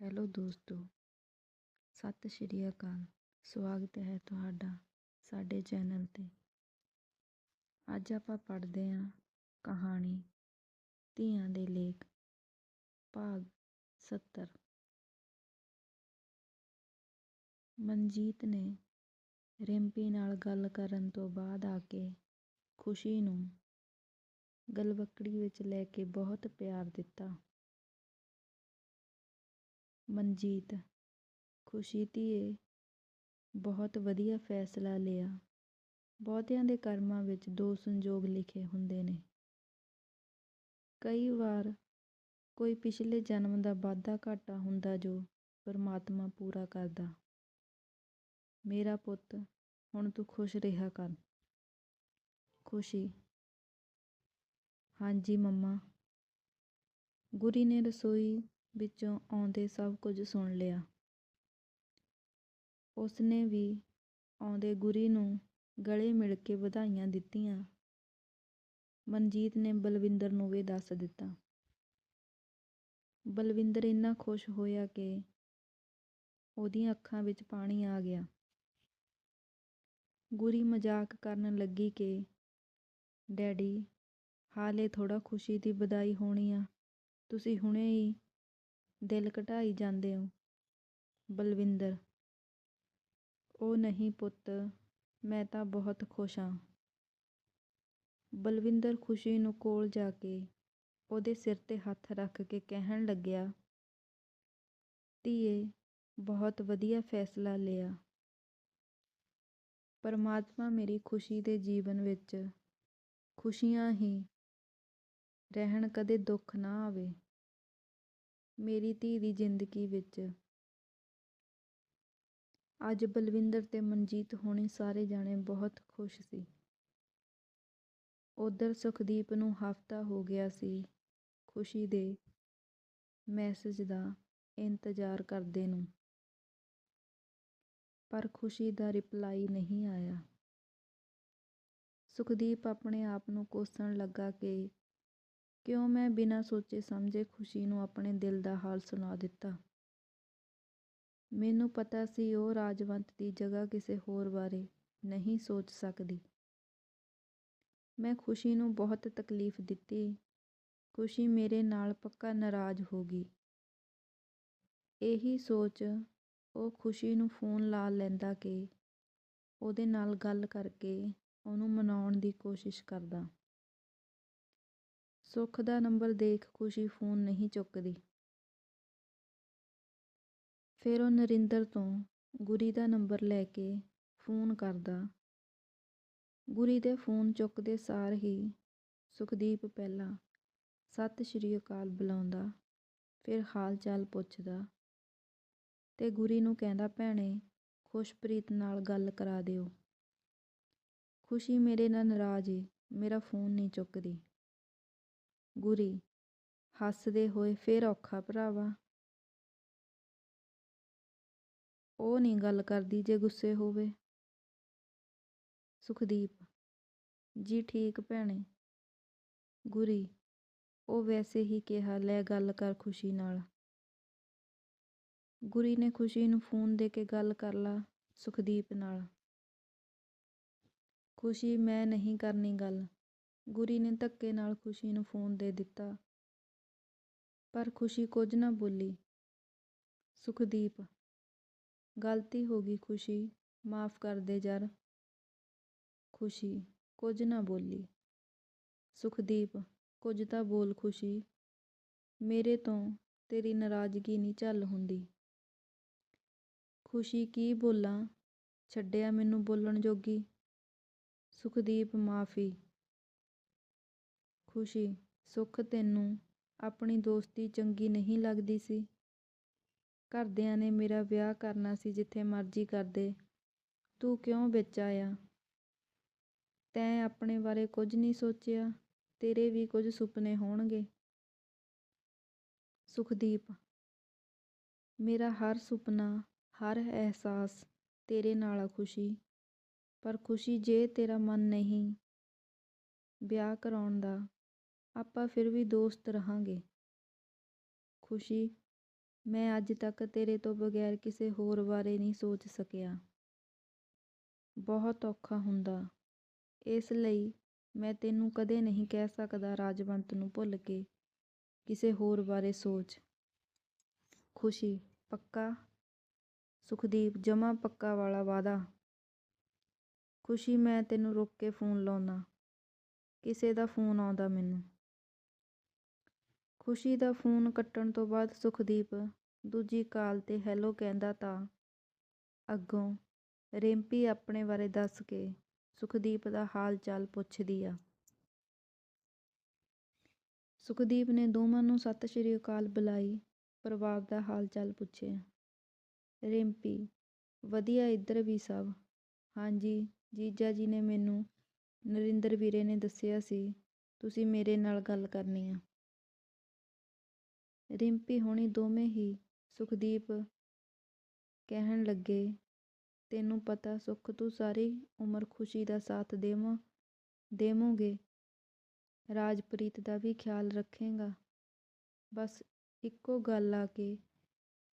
Hello ਦੋਸਤੋ, ਸਤਿ ਸ਼੍ਰੀ ਅਕਾਲ। ਸਵਾਗਤ ਹੈ ਤੁਹਾਡਾ ਸਾਡੇ ਚੈਨਲ 'ਤੇ। ਅੱਜ ਆਪਾਂ ਪੜ੍ਹਦੇ ਹਾਂ ਕਹਾਣੀ ਧੀਆਂ ਦੇ ਲੇਖ, ਭਾਗ 70 ਮਨਜੀਤ ਨੇ ਰਿੰਪੀ ਨਾਲ ਗੱਲ ਕਰਨ ਤੋਂ ਬਾਅਦ ਆ ਕੇ ਖੁਸ਼ੀ ਨੂੰ ਗਲਵੱਕੜੀ ਵਿੱਚ ਲੈ ਕੇ ਬਹੁਤ ਪਿਆਰ ਦਿੱਤਾ। ਮਨਜੀਤ। ਖੁਸ਼ੀ ਧੀਏ, ਬਹੁਤ ਵਧੀਆ ਫੈਸਲਾ ਲਿਆ। ਬਹੁਤਿਆਂ ਦੇ ਕਰਮਾਂ ਵਿੱਚ ਦੋ ਸੰਜੋਗ ਲਿਖੇ ਹੁੰਦੇ ਨੇ। ਕਈ ਵਾਰ ਕੋਈ ਪਿਛਲੇ ਜਨਮ ਦਾ ਵਾਧਾ ਘਾਟਾ ਹੁੰਦਾ ਜੋ ਪਰਮਾਤਮਾ ਪੂਰਾ ਕਰਦਾ। ਮੇਰਾ ਪੁੱਤ, ਹੁਣ ਤੂੰ ਖੁਸ਼ ਰਿਹਾ ਕਰ। ਖੁਸ਼ੀ। ਹਾਂਜੀ ਮੰਮਾ। ਗੁਰੀ ਨੇ ਰਸੋਈ ਵਿੱਚੋਂ ਆਉਂਦੇ ਸਭ ਕੁਝ ਸੁਣ ਲਿਆ। ਉਸਨੇ ਵੀ ਆਉਂਦੇ ਗੁਰੀ ਨੂੰ ਗਲੇ ਮਿਲ ਕੇ ਵਧਾਈਆਂ ਦਿੱਤੀਆਂ। ਮਨਜੀਤ ਨੇ ਬਲਵਿੰਦਰ ਨੂੰ ਵੀ ਦੱਸ ਦਿੱਤਾ। ਬਲਵਿੰਦਰ ਇੰਨਾ ਖੁਸ਼ ਹੋਇਆ ਕਿ ਉਹਦੀਆਂ ਅੱਖਾਂ ਵਿੱਚ ਪਾਣੀ ਆ ਗਿਆ। ਗੁਰੀ ਮਜ਼ਾਕ ਕਰਨ ਲੱਗੀ ਕਿ, ਡੈਡੀ, ਹਾਲੇ ਥੋੜਾ ਖੁਸ਼ੀ ਦੀ ਵਧਾਈ ਹੋਣੀ ਆ। ਤੁਸੀਂ ਹੁਣੇ ਹੀ ਦਿਲ ਘਟਾਈ ਜਾਂਦੇ ਹੋ, ਬਲਵਿੰਦਰ। ਉਹ ਨਹੀਂ ਪੁੱਤ, ਮੈਂ ਤਾਂ ਬਹੁਤ ਖੁਸ਼ ਹਾਂ। ਬਲਵਿੰਦਰ ਖੁਸ਼ੀ ਨੂੰ ਕੋਲ ਜਾ ਕੇ ਉਹਦੇ ਸਿਰ ਤੇ ਹੱਥ ਰੱਖ ਕੇ ਕਹਿਣ ਲੱਗਿਆ, ਧੀਏ, ਬਹੁਤ ਵਧੀਆ ਫੈਸਲਾ ਲਿਆ। ਪਰਮਾਤਮਾ ਮੇਰੀ ਖੁਸ਼ੀ ਦੇ ਜੀਵਨ ਵਿੱਚ ਖੁਸ਼ੀਆਂ ਹੀ ਰਹਿਣ ਕਦੇ ਦੁੱਖ ਨਾ ਆਵੇ। ਮੇਰੀ ਧੀ ਦੀ ਜ਼ਿੰਦਗੀ ਵਿੱਚ। ਅੱਜ ਬਲਵਿੰਦਰ ਤੇ ਮਨਜੀਤ ਹੋਣੀ ਸਾਰੇ ਜਾਣੇ ਬਹੁਤ ਖੁਸ਼ ਸੀ। ਉਧਰ ਸੁਖਦੀਪ ਨੂੰ ਹਫਤਾ ਹੋ ਗਿਆ ਸੀ ਖੁਸ਼ੀ ਦੇ ਮੈਸੇਜ ਦਾ ਇੰਤਜ਼ਾਰ ਕਰਦੇ ਨੂੰ। ਪਰ ਖੁਸ਼ੀ ਦਾ ਰਿਪਲਾਈ ਨਹੀਂ ਆਇਆ। ਸੁਖਦੀਪ ਆਪਣੇ ਆਪ ਨੂੰ ਕੋਸਣ ਲੱਗਾ ਕਿ ਕਿਉਂ ਮੈਂ ਬਿਨਾਂ ਸੋਚੇ ਸਮਝੇ ਖੁਸ਼ੀ ਨੂੰ ਆਪਣੇ ਦਿਲ ਦਾ ਹਾਲ ਸੁਣਾ ਦਿੱਤਾ? ਮੈਨੂੰ ਪਤਾ ਸੀ ਉਹ ਰਾਜਵੰਤ ਦੀ ਜਗ੍ਹਾ ਕਿਸੇ ਹੋਰ ਬਾਰੇ ਨਹੀਂ ਸੋਚ ਸਕਦੀ। ਮੈਂ ਖੁਸ਼ੀ ਨੂੰ ਬਹੁਤ ਤਕਲੀਫ ਦਿੱਤੀ। ਖੁਸ਼ੀ ਮੇਰੇ ਨਾਲ ਪੱਕਾ ਨਾਰਾਜ਼ ਹੋ ਗਈ। ਇਹੀ ਸੋਚ ਉਹ ਖੁਸ਼ੀ ਨੂੰ ਫੋਨ ਲਾ ਲੈਂਦਾ ਕਿ ਉਹਦੇ ਨਾਲ ਗੱਲ ਕਰਕੇ ਉਹਨੂੰ ਮਨਾਉਣ ਦੀ ਕੋਸ਼ਿਸ਼ ਕਰਦਾ। ਸੁੱਖ ਦਾ ਨੰਬਰ ਦੇਖ ਖੁਸ਼ੀ ਫੋਨ ਨਹੀਂ ਚੁੱਕਦੀ। ਫਿਰ ਉਹ ਨਰਿੰਦਰ ਤੋਂ ਗੁਰੀ ਦਾ ਨੰਬਰ ਲੈ ਕੇ ਫੋਨ ਕਰਦਾ। ਗੁਰੀ ਦੇ ਫੋਨ ਚੁੱਕਦੇ ਸਾਰ ਹੀ ਸੁਖਦੀਪ ਪਹਿਲਾਂ ਸਤਿ ਸ਼੍ਰੀ ਅਕਾਲ ਬੁਲਾਉਂਦਾ, ਫਿਰ ਹਾਲ ਚਾਲ ਪੁੱਛਦਾ ਤੇ ਗੁਰੀ ਨੂੰ ਕਹਿੰਦਾ, ਭੈਣੇ, ਖੁਸ਼ਪ੍ਰੀਤ ਨਾਲ ਗੱਲ ਕਰਾ ਦਿਓ। ਖੁਸ਼ੀ ਮੇਰੇ ਨਾਲ ਨਾਰਾਜ਼ ਏ, ਮੇਰਾ ਫੋਨ ਨਹੀਂ ਚੁੱਕਦੀ। ਗੁਰੀ, ਹੱਸਦੇ ਹੋਏ ਫਿਰ ਔਖਾ ਭਰਾਵਾ। ਉਹ ਨਹੀਂ ਗੱਲ ਕਰਦੀ ਜੇ ਗੁੱਸੇ ਹੋਵੇ। ਸੁਖਦੀਪ, ਜੀ ਠੀਕ ਭੈਣੇ। ਗੁਰੀ, ਉਹ ਵੈਸੇ ਹੀ ਕਿਹਾ, ਲੈ ਗੱਲ ਕਰ ਖੁਸ਼ੀ ਨਾਲ। ਗੁਰੀ ਨੇ ਖੁਸ਼ੀ ਨੂੰ ਫੋਨ ਦੇ ਕੇ ਗੱਲ ਕਰ ਲਾ ਸੁਖਦੀਪ ਨਾਲ। ਖੁਸ਼ੀ ਮੈਂ ਨਹੀਂ ਕਰਨੀ ਗੱਲ। ਗੁਰੀ ਨੇ ਧੱਕੇ ਨਾਲ ਖੁਸ਼ੀ ਨੂੰ ਫੋਨ ਦੇ ਦਿੱਤਾ। ਪਰ ਖੁਸ਼ੀ ਕੁਝ ਨਾ ਬੋਲੀ। ਸੁਖਦੀਪ, ਗਲਤੀ ਹੋ ਗਈ ਖੁਸ਼ੀ, ਮਾਫ ਕਰ ਦੇ ਯਾਰ ਖੁਸ਼ੀ ਕੁਝ ਨਾ ਬੋਲੀ। ਸੁਖਦੀਪ, ਕੁਝ ਤਾਂ ਬੋਲ ਖੁਸ਼ੀ, ਮੇਰੇ ਤੋਂ ਤੇਰੀ ਨਾਰਾਜ਼ਗੀ ਨਹੀਂ ਝੱਲ ਹੁੰਦੀ। ਖੁਸ਼ੀ ਕੀ ਬੋਲਾਂ, ਛੱਡਿਆ ਮੈਨੂੰ ਬੋਲਣ ਜੋਗੀ। ਸੁਖਦੀਪ, ਮਾਫੀ। ਖੁਸ਼ੀ, ਸੁੱਖ ਤੈਨੂੰ ਆਪਣੀ ਦੋਸਤੀ ਚੰਗੀ ਨਹੀਂ ਲੱਗਦੀ ਸੀ। ਘਰਦਿਆਂ ਨੇ ਮੇਰਾ ਵਿਆਹ ਕਰਨਾ ਸੀ ਜਿੱਥੇ ਮਰਜ਼ੀ ਕਰਦੇ ਤੂੰ ਕਿਉਂ ਵਿੱਚ ਆਇਆ? ਤੈਂ ਆਪਣੇ ਬਾਰੇ ਕੁਝ ਨਹੀਂ ਸੋਚਿਆ। ਤੇਰੇ ਵੀ ਕੁਝ ਸੁਪਨੇ ਹੋਣਗੇ। ਸੁਖਦੀਪ, ਮੇਰਾ ਹਰ ਸੁਪਨਾ, ਹਰ ਅਹਿਸਾਸ ਤੇਰੇ ਨਾਲ ਆ ਖੁਸ਼ੀ। ਪਰ ਖੁਸ਼ੀ ਜੇ ਤੇਰਾ ਮਨ ਨਹੀਂ ਵਿਆਹ ਕਰਾਉਣ ਦਾ ਆਪਾਂ ਫਿਰ ਵੀ ਦੋਸਤ ਰਹਾਂਗੇ। ਖੁਸ਼ੀ, ਮੈਂ ਅੱਜ ਤੱਕ ਤੇਰੇ ਤੋਂ ਬਗੈਰ ਕਿਸੇ ਹੋਰ ਬਾਰੇ ਨਹੀਂ ਸੋਚ ਸਕਿਆ। ਬਹੁਤ ਔਖਾ ਹੁੰਦਾ। ਇਸ ਲਈ ਮੈਂ ਤੈਨੂੰ ਕਦੇ ਨਹੀਂ ਕਹਿ ਸਕਦਾ ਰਾਜਵੰਤ ਨੂੰ ਭੁੱਲ ਕੇ ਕਿਸੇ ਹੋਰ ਬਾਰੇ ਸੋਚ। ਖੁਸ਼ੀ, ਪੱਕਾ? ਸੁਖਦੀਪ, ਜਮਾ ਪੱਕਾ ਵਾਲਾ ਵਾਦਾ। ਖੁਸ਼ੀ, ਮੈਂ ਤੈਨੂੰ ਰੁੱਕ ਕੇ ਫੋਨ ਲਾਉਣਾ ਕਿਸੇ ਦਾ ਫੋਨ ਆਉਂਦਾ ਮੈਨੂੰ। ਖੁਸ਼ੀ ਦਾ ਫੋਨ ਕੱਟਣ ਤੋਂ ਬਾਅਦ ਸੁਖਦੀਪ, ਦੂਜੀ ਕਾਲ ਤੇ ਹੈਲੋ ਕਹਿੰਦਾ ਤਾਂ। ਅੱਗੋਂ ਰਿੰਪੀ ਆਪਣੇ ਬਾਰੇ ਦੱਸ ਕੇ ਸੁਖਦੀਪ ਦਾ ਹਾਲ ਚਾਲ ਪੁੱਛਦੀ ਆ। ਸੁਖਦੀਪ ਨੇ ਦੋਵਾਂ ਨੂੰ ਸਤਿ ਸ਼੍ਰੀ ਅਕਾਲ ਬੁਲਾਈ, ਪਰਿਵਾਰ ਦਾ ਹਾਲ ਚਾਲ ਪੁੱਛਿਆ ਰਿੰਪੀ ਵਧੀਆ ਇੱਧਰ ਵੀ ਸਭ? ਹਾਂਜੀ, ਜੀਜਾ ਜੀ ਨੇ ਮੈਨੂੰ ਨਰਿੰਦਰ ਵੀਰੇ ਨੇ ਦੱਸਿਆ ਸੀ, ਤੁਸੀਂ ਮੇਰੇ ਨਾਲ ਗੱਲ ਕਰਨੀ ਆ। ਰਿੰਪੀ ਹੋਣੀ ਦੋਵੇਂ ਹੀ ਸੁਖਦੀਪ ਕਹਿਣ ਲੱਗੇ, ਤੈਨੂੰ ਪਤਾ ਸੁੱਖ ਤੂੰ ਸਾਰੀ ਉਮਰ ਖੁਸ਼ੀ ਦਾ ਸਾਥ ਦੇਵਾਂ, ਦੇਵੋਗੇ। ਰਾਜਪ੍ਰੀਤ ਦਾ ਵੀ ਖਿਆਲ ਰੱਖੇਗਾ। ਬਸ ਇੱਕੋ ਗੱਲ ਆ ਕੇ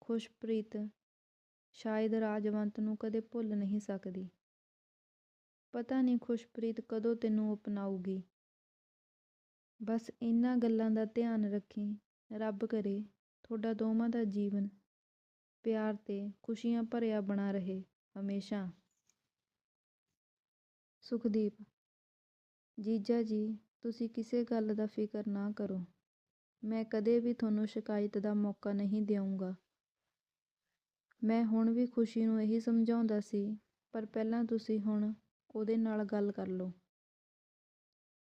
ਖੁਸ਼ਪ੍ਰੀਤ ਸ਼ਾਇਦ ਰਾਜਵੰਤ ਨੂੰ ਕਦੇ ਭੁੱਲ ਨਹੀਂ ਸਕਦੀ। ਪਤਾ ਨਹੀਂ ਖੁਸ਼ਪ੍ਰੀਤ ਕਦੋਂ ਤੈਨੂੰ ਅਪਣਾਊਗੀ। ਬਸ ਇਹਨਾਂ ਗੱਲਾਂ ਦਾ ਧਿਆਨ ਰੱਖੀ। ਰੱਬ ਕਰੇ ਤੁਹਾਡਾ ਦੋਵਾਂ ਦਾ ਜੀਵਨ ਪਿਆਰ ਤੇ ਖੁਸ਼ੀਆਂ ਭਰਿਆ ਬਣਾ ਰਹੇ ਹਮੇਸ਼ਾ। ਸੁਖਦੀਪ, ਜੀਜਾ ਜੀ, ਤੁਸੀਂ ਕਿਸੇ ਗੱਲ ਦਾ ਫਿਕਰ ਨਾ ਕਰੋ। ਮੈਂ ਕਦੇ ਵੀ ਤੁਹਾਨੂੰ ਸ਼ਿਕਾਇਤ ਦਾ ਮੌਕਾ ਨਹੀਂ ਦੇਵਾਂਗਾ ਮੈਂ ਹੁਣ ਵੀ ਖੁਸ਼ੀ ਨੂੰ ਇਹੀ ਸਮਝਾਉਂਦਾ ਸੀ, ਪਰ ਪਹਿਲਾਂ ਤੁਸੀਂ ਹੁਣ ਉਹਦੇ ਨਾਲ ਗੱਲ ਕਰ ਲਓ।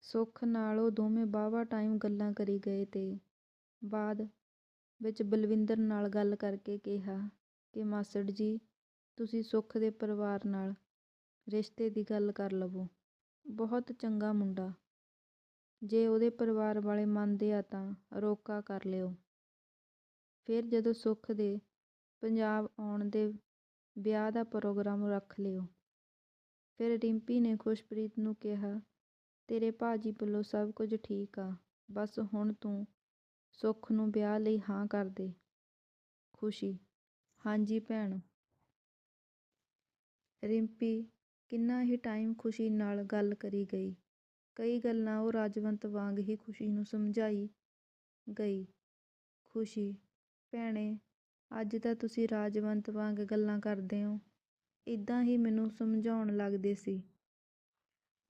ਸੁੱਖ ਨਾਲ ਉਹ ਦੋਵੇਂ ਬਾਵਾ ਟਾਈਮ ਗੱਲਾਂ ਕਰੀ ਗਏ ਤੇ ਬਾਅਦ ਵਿੱਚ ਬਲਵਿੰਦਰ ਨਾਲ ਗੱਲ ਕਰਕੇ ਕਿਹਾ ਕਿ, ਮਾਸੜ ਜੀ, ਤੁਸੀਂ ਸੁੱਖ ਦੇ ਪਰਿਵਾਰ ਨਾਲ ਰਿਸ਼ਤੇ ਦੀ ਗੱਲ ਕਰ ਲਵੋ। ਬਹੁਤ ਚੰਗਾ ਮੁੰਡਾ। ਜੇ ਉਹਦੇ ਪਰਿਵਾਰ ਵਾਲੇ ਮੰਨਦੇ ਆ ਤਾਂ ਰੋਕਾ ਕਰ ਲਿਓ ਫਿਰ ਜਦੋਂ ਸੁੱਖ ਦੇ ਪੰਜਾਬ ਆਉਣ ਦੇ ਵਿਆਹ ਦਾ ਪ੍ਰੋਗਰਾਮ ਰੱਖ ਲਿਓ, ਫਿਰ ਰਿੰਪੀ ਨੇ ਖੁਸ਼ਪ੍ਰੀਤ ਨੂੰ ਕਿਹਾ, ਤੇਰੇ ਭਾਜੀ ਵੱਲੋਂ ਸਭ ਕੁਝ ਠੀਕ ਆ। ਬਸ ਹੁਣ ਤੂੰ ਸੁੱਖ ਨੂੰ ਵਿਆਹ ਲਈ ਹਾਂ ਕਰ ਦੇ। ਖੁਸ਼ੀ। ਹਾਂਜੀ ਭੈਣ। ਰਿੰਪੀ ਕਿੰਨਾ ਹੀ ਟਾਈਮ ਖੁਸ਼ੀ ਨਾਲ ਗੱਲ ਕਰੀ ਗਈ। ਕਈ ਗੱਲਾਂ ਉਹ ਰਾਜਵੰਤ ਵਾਂਗ ਹੀ ਖੁਸ਼ੀ ਨੂੰ ਸਮਝਾਈ ਗਈ। ਖੁਸ਼ੀ। ਭੈਣੇ, ਅੱਜ ਤਾਂ ਤੁਸੀਂ ਰਾਜਵੰਤ ਵਾਂਗ ਗੱਲਾਂ ਕਰਦੇ ਹੋ। ਇਦਾਂ ਹੀ ਮੈਨੂੰ ਸਮਝਾਉਣ ਲੱਗਦੇ ਸੀ।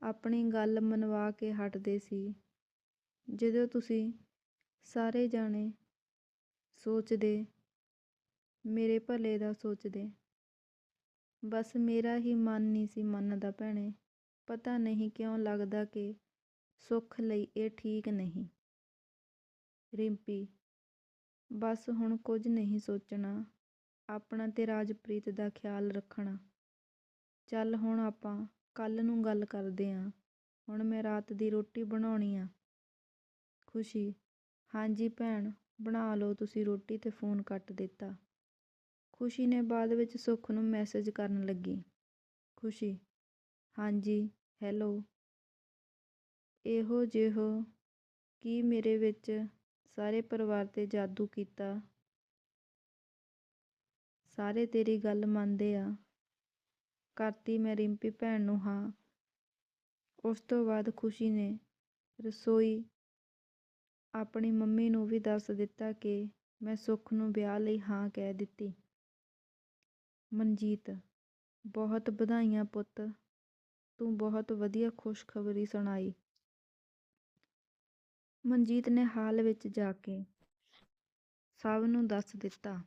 ਆਪਣੀ ਗੱਲ ਮਨਵਾ ਕੇ ਹਟਦੇ ਸੀ। ਜਦੋਂ ਤੁਸੀਂ ਸਾਰੇ ਜਾਣੇ ਸੋਚਦੇ, ਮੇਰੇ ਭਲੇ ਦਾ ਸੋਚਦੇ। ਬਸ ਮੇਰਾ ਹੀ ਮਨ ਨਹੀਂ ਸੀ ਮੰਨਦਾ ਭੈਣੇ। ਪਤਾ ਨਹੀਂ ਕਿਉਂ ਲੱਗਦਾ ਕਿ ਸੁੱਖ ਲਈ ਇਹ ਠੀਕ ਨਹੀਂ। ਰਿੰਪੀ, ਬਸ ਹੁਣ ਕੁਝ ਨਹੀਂ ਸੋਚਣਾ। ਆਪਣਾ ਤੇ ਰਾਜਪ੍ਰੀਤ ਦਾ ਖਿਆਲ ਰੱਖਣਾ। ਚੱਲ ਹੁਣ ਆਪਾਂ ਕੱਲ ਨੂੰ ਗੱਲ ਕਰਦੇ ਆਂ। ਹੁਣ ਮੈਂ ਰਾਤ ਦੀ ਰੋਟੀ ਬਣਾਉਣੀ ਆ। ਖੁਸ਼ੀ ਹਾਂਜੀ ਭੈਣ, ਬਣਾ ਲਓ ਤੁਸੀਂ ਰੋਟੀ ਤੇ ਫੋਨ ਕੱਟ ਦਿੱਤਾ। ਖੁਸ਼ੀ ਨੇ ਬਾਅਦ ਵਿੱਚ ਸੁੱਖ ਨੂੰ ਮੈਸੇਜ ਕਰਨ ਲੱਗੀ। ਖੁਸ਼ੀ, ਹਾਂਜੀ ਹੈਲੋ ਇਹੋ ਜਿਹੋ ਕੀ ਮੇਰੇ ਵਿੱਚ ਸਾਰੇ ਪਰਿਵਾਰ ਤੇ ਜਾਦੂ ਕੀਤਾ? ਸਾਰੇ ਤੇਰੀ ਗੱਲ ਮੰਨਦੇ ਆ। ਕਰਤੀ ਮੈਂ ਰਿੰਪੀ ਭੈਣ ਨੂੰ, ਹਾਂ। ਉਸ ਤੋਂ ਬਾਅਦ ਖੁਸ਼ੀ ਨੇ ਰਸੋਈ ਆਪਣੀ ਮੰਮੀ ਨੂੰ ਵੀ ਦੱਸ ਦਿੱਤਾ ਕਿ ਮੈਂ ਸੁੱਖ ਨੂੰ ਵਿਆਹ ਲਈ ਹਾਂ ਕਹਿ ਦਿੱਤੀ। ਮਨਜੀਤ, ਬਹੁਤ ਵਧਾਈਆਂ ਪੁੱਤ। ਤੂੰ ਬਹੁਤ ਵਧੀਆ ਖੁਸ਼ਖਬਰੀ ਸੁਣਾਈ। ਮਨਜੀਤ ਨੇ ਹਾਲ ਵਿੱਚ ਜਾ ਕੇ ਸਭ ਨੂੰ ਦੱਸ ਦਿੱਤਾ।